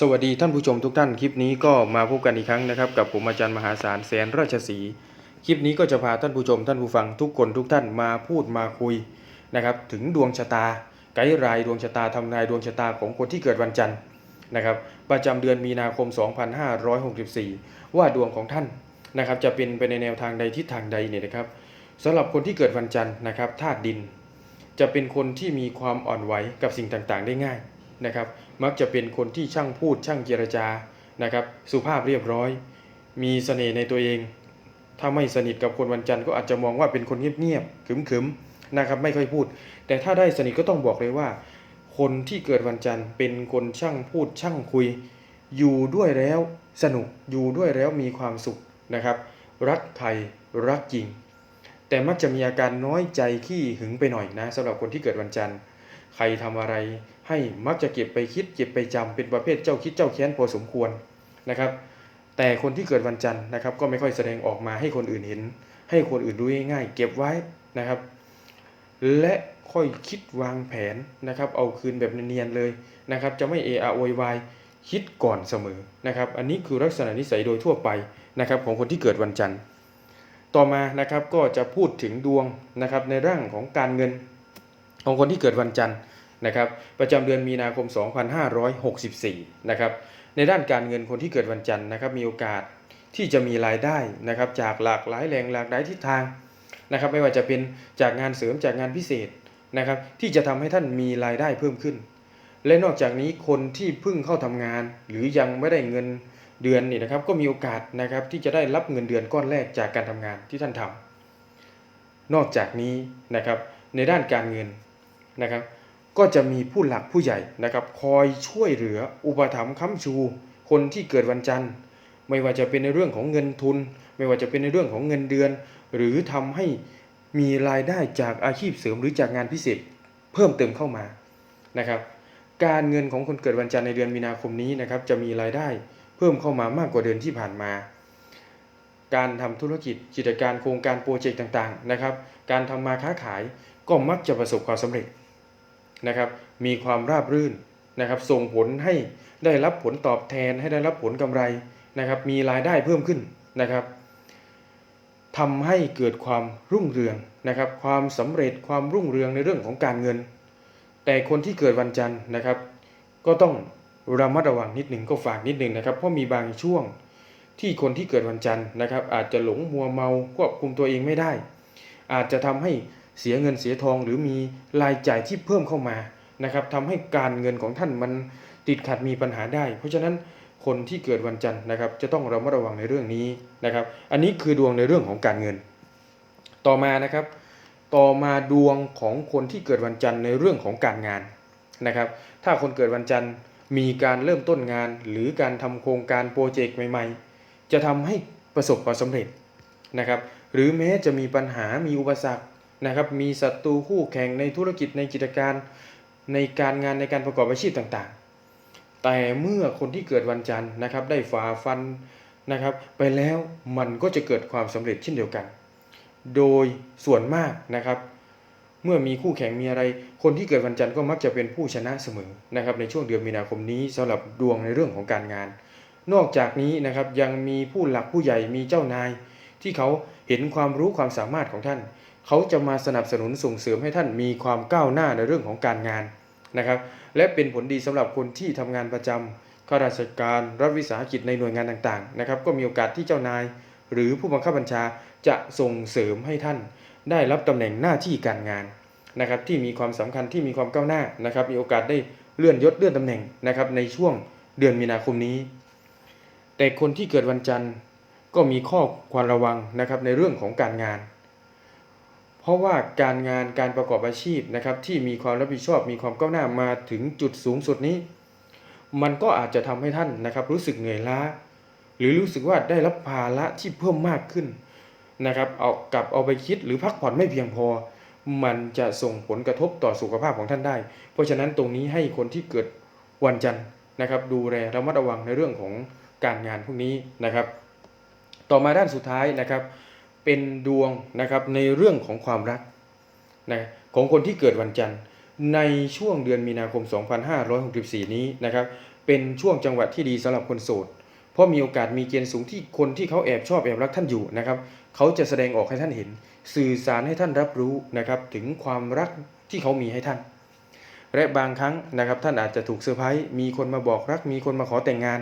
สวัสดีท่านผู้ชมทุกท่านคลิปนี้ก็มาพบกันอีกครั้งนะครับ กับผมอาจารย์มหาศาลแสนราชสีคลิปนี้ก็จะพาท่านผู้ชมท่านผู้ฟังทุกคนทุกท่านมาพูดมาคุยนะครับถึงดวงชะตา ไกด์รายดวงชะตาทำนายดวงชะตาของคนที่เกิดวันจันทร์นะครับ ประจำเดือนมีนาคม 2564 ว่าดวงของท่านนะครับจะเป็นไปในแนวทางใดทิศทางใดเนี่ยนะครับสำหรับคนที่เกิดวันจันทร์นะครับธาตุดิน จะเป็นคนที่มีความอ่อนไหวกับสิ่งต่างๆ ได้ง่ายนะครับ มักจะเป็นคนที่ช่างพูดช่างเจรจานะครับ สุภาพเรียบร้อย มีเสน่ห์ในตัวเอง ถ้าไม่สนิทกับคนวันจันทร์ก็อาจจะมองว่าเป็นคนเงียบๆขึมๆนะครับไม่ค่อยพูด แต่ถ้าได้สนิทก็ต้องบอกเลยว่า คนที่เกิดวันจันทร์เป็นคนช่างพูดช่างคุย อยู่ด้วยแล้วสนุกอยู่ด้วยแล้วมีความสุขนะครับ รักใครรักจริง แต่มักจะมีอาการน้อยใจขี้หึงไปหน่อยนะสำหรับคนที่เกิดวันจันทร์ ใครทำอะไร ให้มักจะเก็บไปคิดเก็บไปจำเป็นประเภทเจ้าคิดเจ้าแค้นพอสมควรนะครับ แต่คนที่เกิดวันจันทร์นะครับ ก็ไม่ค่อยแสดงออกมาให้คนอื่นเห็น ให้คนอื่นรู้ง่ายๆเก็บไว้นะครับ และค่อยคิดวางแผนนะครับ เอาคืนแบบเนียนๆเลยนะครับ จะไม่เอะอะโวยวายคิดก่อนเสมอนะครับ อันนี้คือลักษณะนิสัยโดยทั่วไปนะครับ ของคนที่เกิดวันจันทร์ ต่อมานะครับก็จะพูดถึงดวงนะครับในเรื่องของการเงิน ของคนที่เกิดวันจันทร์นะครับประจำเดือนมีนาคม 2564นะครับในด้านการเงินคนที่เกิดวันจันทร์นะครับมีโอกาสที่จะมีรายได้นะครับจากหลากหลายแหล่งหลากหลายทิศทางนะครับไม่ว่าจะเป็นจากงานเสริมจากงานพิเศษนะครับที่จะทำให้ท่านมีรายได้เพิ่มขึ้น และนอกจากนี้คนที่เพิ่งเข้าทำงาน หรือยังไม่ได้เงินเดือนนี่นะครับก็มีโอกาสนะครับที่จะได้รับเงินเดือนก้อนแรกจากการทำงานที่ท่านทำนอกจากนี้นะครับในด้านการเงิน นะครับ ก็จะมีผู้หลักผู้ใหญ่นะครับ คอยช่วยเหลืออุปถัมภ์ค้ำชู คนที่เกิดวันจันทร์ ไม่ว่าจะเป็นในเรื่องของเงินทุน ไม่ว่าจะเป็นในเรื่องของเงินเดือน หรือทำให้มีรายได้จากอาชีพเสริมหรือจากงานพิเศษเพิ่มเติมเข้ามานะครับ การเงินของคนเกิดวันจันทร์ในเดือนมีนาคมนี้นะครับ จะมีรายได้เพิ่มเข้ามามากกว่าเดือนที่ผ่านมา การทำธุรกิจกิจการโครงการโปรเจกต์ต่างๆนะครับ การทำมาค้าขายก็มักจะประสบความสำเร็จ นะครับ มีความราบรื่นนะครับ ส่งผลให้ได้รับผลตอบแทนให้ได้รับผลกำไรนะครับ มีรายได้เพิ่มขึ้นนะครับทำให้เกิดความรุ่งเรืองนะครับ ความสำเร็จความรุ่งเรืองในเรื่องของการเงิน แต่คนที่เกิดวันจันทร์นะครับ ก็ต้องระมัดระวังนิดหนึ่งก็ฝากนิดหนึ่งนะครับ เพราะมีบางช่วงที่คนที่เกิดวันจันทร์นะครับ อาจจะหลงมัวเมาควบคุมตัวเองไม่ได้ อาจจะทำให้ เสียเงินเสียทองหรือมีรายจ่ายที่เพิ่มเข้ามานะครับทำให้การเงินของท่านมันติดขัดมีปัญหาได้ เพราะฉะนั้นคนที่เกิดวันจันทร์นะครับ จะต้องระมัดระวังในเรื่องนี้นะครับ อันนี้คือดวงในเรื่องของการเงิน ต่อมานะครับ ต่อมาดวงของคนที่เกิดวันจันทร์ในเรื่องของการงานนะครับ ถ้าคนเกิดวันจันทร์มีการเริ่มต้นงาน หรือการทำโครงการโปรเจกต์ใหม่ ๆ จะทำให้ประสบความสำเร็จนะครับ หรือแม้จะมีปัญหามีอุปสรรค นะครับมีศัตรูคู่แข่งในธุรกิจในกิจการในการงานในการประกอบอาชีพต่างๆ แต่เมื่อคนที่เกิดวันจันทร์นะครับได้ฝ่าฟันนะครับไปแล้วมันก็จะเกิดความสำเร็จเช่นเดียวกัน โดยส่วนมากนะครับ เมื่อมีคู่แข่งมีอะไร คนที่เกิดวันจันทร์ก็มักจะเป็นผู้ชนะเสมอนะครับในช่วงเดือนมีนาคมนี้สำหรับดวงในเรื่องของการงาน นอกจากนี้นะครับยังมีผู้หลักผู้ใหญ่มีเจ้านาย ที่เขาเห็นความรู้ความสามารถของท่าน เขาจะมาสนับสนุนส่งเสริมให้ท่านมีความก้าวหน้าในเรื่องของการงานนะครับ และเป็นผลดีสำหรับคนที่ทำงานประจำข้าราชการรัฐวิสาหกิจในหน่วยงานต่างๆนะครับ ก็มีโอกาสที่เจ้านาย หรือผู้บังคับบัญชาจะส่งเสริมให้ท่าน ได้รับตำแหน่งหน้าที่การงานนะครับ ที่มีความสำคัญที่มีความก้าวหน้านะครับ มีโอกาสได้เลื่อนยศเลื่อนตำแหน่งนะครับ ในช่วงเดือนมีนาคมนี้ แต่คนที่เกิดวันจันทร์ก็มีข้อควรระวังนะครับในเรื่องของการงาน เพราะว่าการงานการประกอบอาชีพนะครับที่มีความรับผิดชอบมีความก้าวหน้ามาถึงจุดสูงสุดนี้ มันก็อาจจะทำให้ท่านนะครับ รู้สึกเหนื่อยล้า หรือรู้สึกว่าได้รับภาระที่เพิ่มมากขึ้นนะครับเอากลับเอาไปคิดหรือพักผ่อนไม่เพียงพอ มันจะส่งผลกระทบต่อสุขภาพของท่านได้ เพราะฉะนั้นตรงนี้ให้คนที่เกิดวันจันทร์นะครับ ดูแลระมัดระวังในเรื่องของการงานพวกนี้นะครับ ต่อมาด้านสุดท้ายนะครับ เป็นดวงนะครับในเรื่องของความรักนะของคนที่เกิดวันจันทร์ ในช่วงเดือนมีนาคม 2564 นี้นะครับเป็นช่วงจังหวะที่ดีสำหรับคนโสด เพราะมีโอกาสมีเกณฑ์สูงที่คนที่เขาแอบชอบแอบรักท่านอยู่นะครับเขาจะแสดงออกให้ท่านเห็น สื่อสารให้ท่านรับรู้นะครับถึงความรักที่เขามีให้ท่าน และบางครั้งนะครับท่านอาจจะถูกเซอร์ไพรส์มีคนมาบอกรัก มีคนมาขอแต่งงาน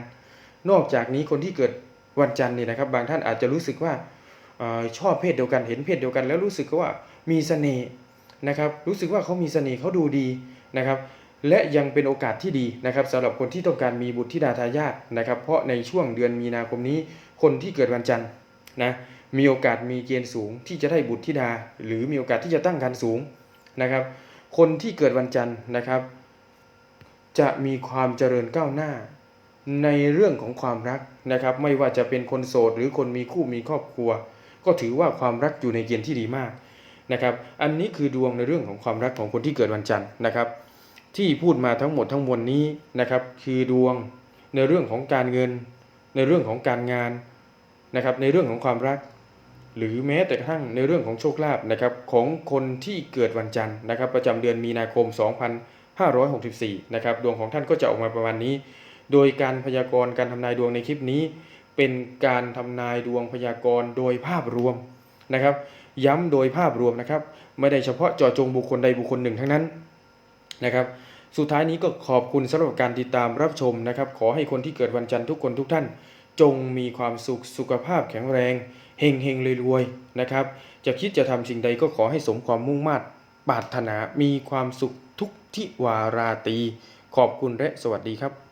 นอกจากนี้คนที่เกิดวันจันทร์นี่นะครับ บางท่านอาจจะรู้สึกว่า ชอบเพศเดียวกันเห็นเพศเดียวกัน แล้วรู้สึกว่ามีเสน่ห์นะครับรู้สึกว่าเขามีเสน่ห์เขาดูดีนะครับและยังเป็นโอกาสที่ดีนะครับสำหรับคนที่ต้องการมีบุตรธิดาทายาทนะครับ เพราะในช่วงเดือนมีนาคมนี้ คนที่เกิดวันจันทร์นะมีโอกาสมีเกณฑ์สูงที่จะได้บุตรธิดา หรือมีโอกาสที่จะตั้งครรภ์สูงนะครับ คนที่เกิดวันจันทร์นะครับ จะมีความเจริญก้าวหน้า ในเรื่องของความรักนะครับ ไม่ว่าจะเป็นคนโสดหรือคนมีคู่มีครอบครัว ก็ถือว่าความรักอยู่ในเกณฑ์ที่ดีมากนะครับ อันนี้คือดวงในเรื่องของความรักของคนที่เกิดวันจันทร์นะครับ ที่พูดมาทั้งหมดทั้งมวลนี้นะครับคือดวงในเรื่องของการเงิน ในเรื่องของการงานนะครับในเรื่องของความรัก หรือแม้แต่กระทั่งในเรื่องของโชคลาภนะครับของคนที่เกิดวันจันทร์นะครับ ประจำเดือนมีนาคม 2564 นะครับดวงของท่านก็จะออกมาประมาณนี้ โดยการพยากรณ์การทำนายดวงในคลิปนี้ เป็นการทำนายดวงพยากรณ์โดยภาพรวมนะครับ ย้ำโดยภาพรวมนะครับ ไม่ได้เฉพาะเจาะจงบุคคลใดบุคคลหนึ่งทั้งนั้นนะครับ สุดท้ายนี้ก็ขอบคุณสำหรับการติดตามรับชมนะครับ ขอให้คนที่เกิดวันจันทร์ทุกคนทุกท่าน จงมีความสุขสุขภาพแข็งแรงเฮงเฮงรวยๆนะครับ จะคิดจะทำสิ่งใดก็ขอให้สมความมุ่งมา่ปรารถนามีความสุขทุกทิวาราตรีขอบคุณและสวัสดีครับ